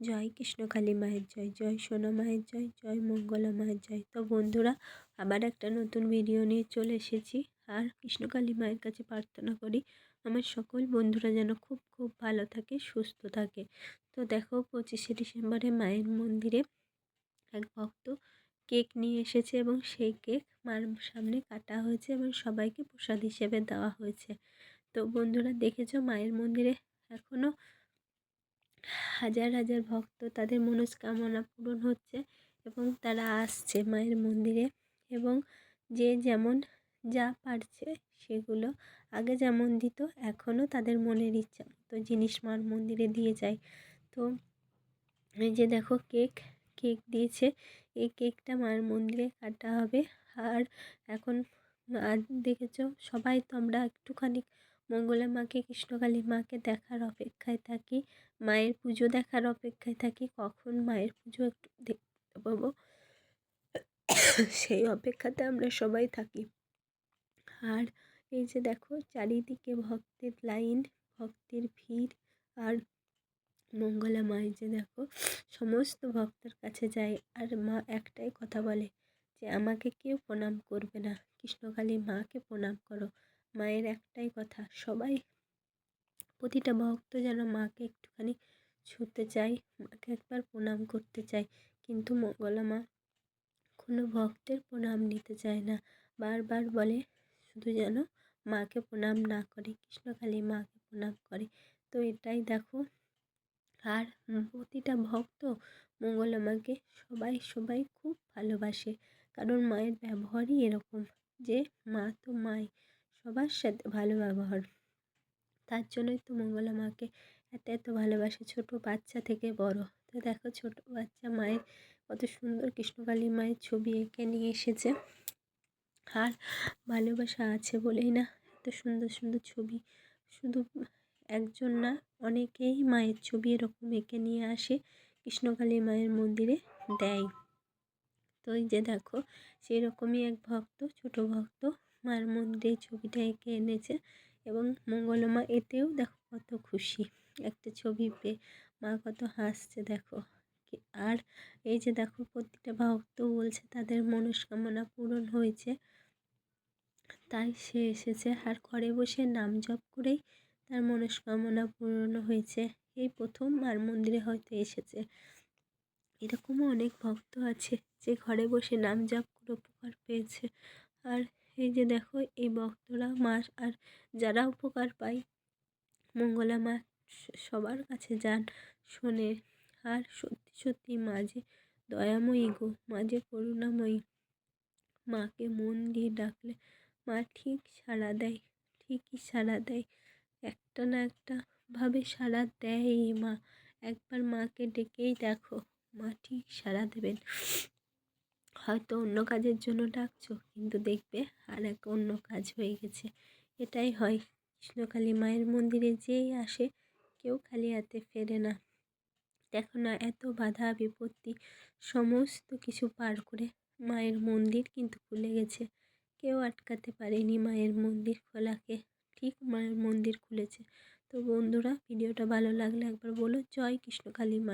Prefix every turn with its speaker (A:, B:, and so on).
A: জয় কৃষ্ণকালী মায়ের জয় জয় সোনা মায়ের জয় জয় মঙ্গলা মায়ের জয়। তো বন্ধুরা, আবার একটা নতুন ভিডিও নিয়ে চলে এসেছি। আর কৃষ্ণকালী মায়ের কাছে প্রার্থনা করি, আমার সকল বন্ধুরা যেন খুব খুব ভালো থাকে, সুস্থ থাকে। তো দেখো, পঁচিশে ডিসেম্বরে মায়ের মন্দিরে এক ভক্ত কেক নিয়ে এসেছে এবং সেই কেক মার সামনে কাটা হয়েছে এবং সবাইকে প্রসাদ হিসেবে দেওয়া হয়েছে। তো বন্ধুরা, দেখেছ মায়ের মন্দিরে এখনও হাজার হাজার ভক্ত তাদের মনস্কামনা পূরণ হচ্ছে এবং তারা আসছে মায়ের মন্দিরে এবং যে যেমন যা পারছে সেগুলো আগে যেমন দিত, এখনও তাদের মনের ইচ্ছা মতো জিনিস মার মন্দিরে দিয়ে যায়। তো এই যে দেখো কেক কেক দিয়েছে, এই কেকটা মার মন্দিরে কাটা হবে। আর এখন আর দেখেছ সবাই তো আমরা একটুখানি মঙ্গলা মাকে কৃষ্ণকালী মাকে দেখার অপেক্ষায় থাকি, মায়ের পুজো দেখার অপেক্ষায় থাকি, কখন মায়ের পুজো একটু দেখতে পাবো? সেই অপেক্ষাতে আমরা সবাই থাকি। আর এই যে দেখো, চারিদিকে ভক্তের লাইন, ভক্তের ভিড়, আর মঙ্গলা মায়ের যে দেখো, সমস্ত ভক্তের কাছে যায়, আর মা একটাই কথা বলে যে, আমাকে কেউ প্রণাম করবে না। কৃষ্ণকালী মাকে প্রণাম করো। মায়ের একটাই কথা, সবাই প্রতিটা ভক্ত যেন মাকে একটুখানি ছুতে চাই মাকে একবার প্রণাম করতে চাই কিন্তু মঙ্গলা মা কোনো ভক্তের প্রণাম নিতে চায় না। বারবার বলে, শুধু যেন মাকে প্রণাম না করে, কৃষ্ণকালী মাকে প্রণাম করে। তো এটাই দেখো, আর প্রতিটা ভক্ত মঙ্গলা মাকে সবাই সবাই খুব ভালোবাসে। কারণ মায়ের ব্যবহারই এরকম যে মা তো মাই। সবার সাথে ভালো ব্যবহার। তার জন্যই তো মঙ্গলা মাকে এত এত ভালোবাসে ছোটো বাচ্চা থেকে বড়। তো দেখো ছোটো বাচ্চা মায়ের কত সুন্দর কৃষ্ণকালী মায়ের ছবি এঁকে নিয়ে এসেছে। আর ভালোবাসা আছে বলেই না, এত সুন্দর সুন্দর ছবি। শুধু একজন না, অনেকেই মায়ের ছবি এরকম এঁকে নিয়ে আসে, কৃষ্ণকালী মায়ের মন্দিরে দেয়। তো এই যে দেখো সেই রকমই এক ভক্ত, ছোট ভক্ত। মায়ের মন্দিরে ছবিটা এঁকে এনেছে এবং মঙ্গলমা এতেও দেখো কত খুশি। একটা ছবি পেয়ে মা কত হাসছে, দেখো। আর এই যে দেখো প্রতিটা ভক্ত বলছে তাদের মনস্কামনা পূরণ হয়েছে। তাই সে এসেছে আর ঘরে বসে নাম জপ করেই তার মনস্কামনা পূরণ হয়েছে। এই প্রথম মার মন্দিরে হয়তো এসেছে। এরকমও অনেক ভক্ত আছে যে ঘরে বসে নাম জপ করে উপকার পেয়েছে। আর এই যে দেখো, এই ভক্তরা মাস আর যারা উপকার পায়, মঙ্গলা মা সবার কাছে যান শোনে। আর সত্যি সত্যি মাঝে দয়াময়ী গো, মাঝে করুণাময়ী। মাকে মন দিয়ে ডাকলে মা ঠিক সাড়া দেয়, ঠিকই সাড়া দেয়। একটা না একটা ভাবে সাড়া দেয় মা। একবার মাকে ডেকেই দেখো, মা ঠিক সাড়া দেবেন। হয়তো অন্য কাজের জন্য ডাকছো, কিন্তু দেখবে আর এক অন্য কাজ হয়ে গেছে। এটাই হয়। কৃষ্ণকালী মায়ের মন্দিরে যেই আসে, কেউ খালি হাতে ফেরে না। দেখো না, এত বাধা, বিপত্তি, সমস্ত কিছু পার করে মায়ের মন্দির কিন্তু খুলে গেছে। কেউ আটকাতে পারেনি মায়ের মন্দির খোলাকে। ঠিক মায়ের মন্দির খুলেছে। তো বন্ধুরা, ভিডিওটা ভালো লাগলে একবার বলো, জয় কৃষ্ণকালী মায়ের।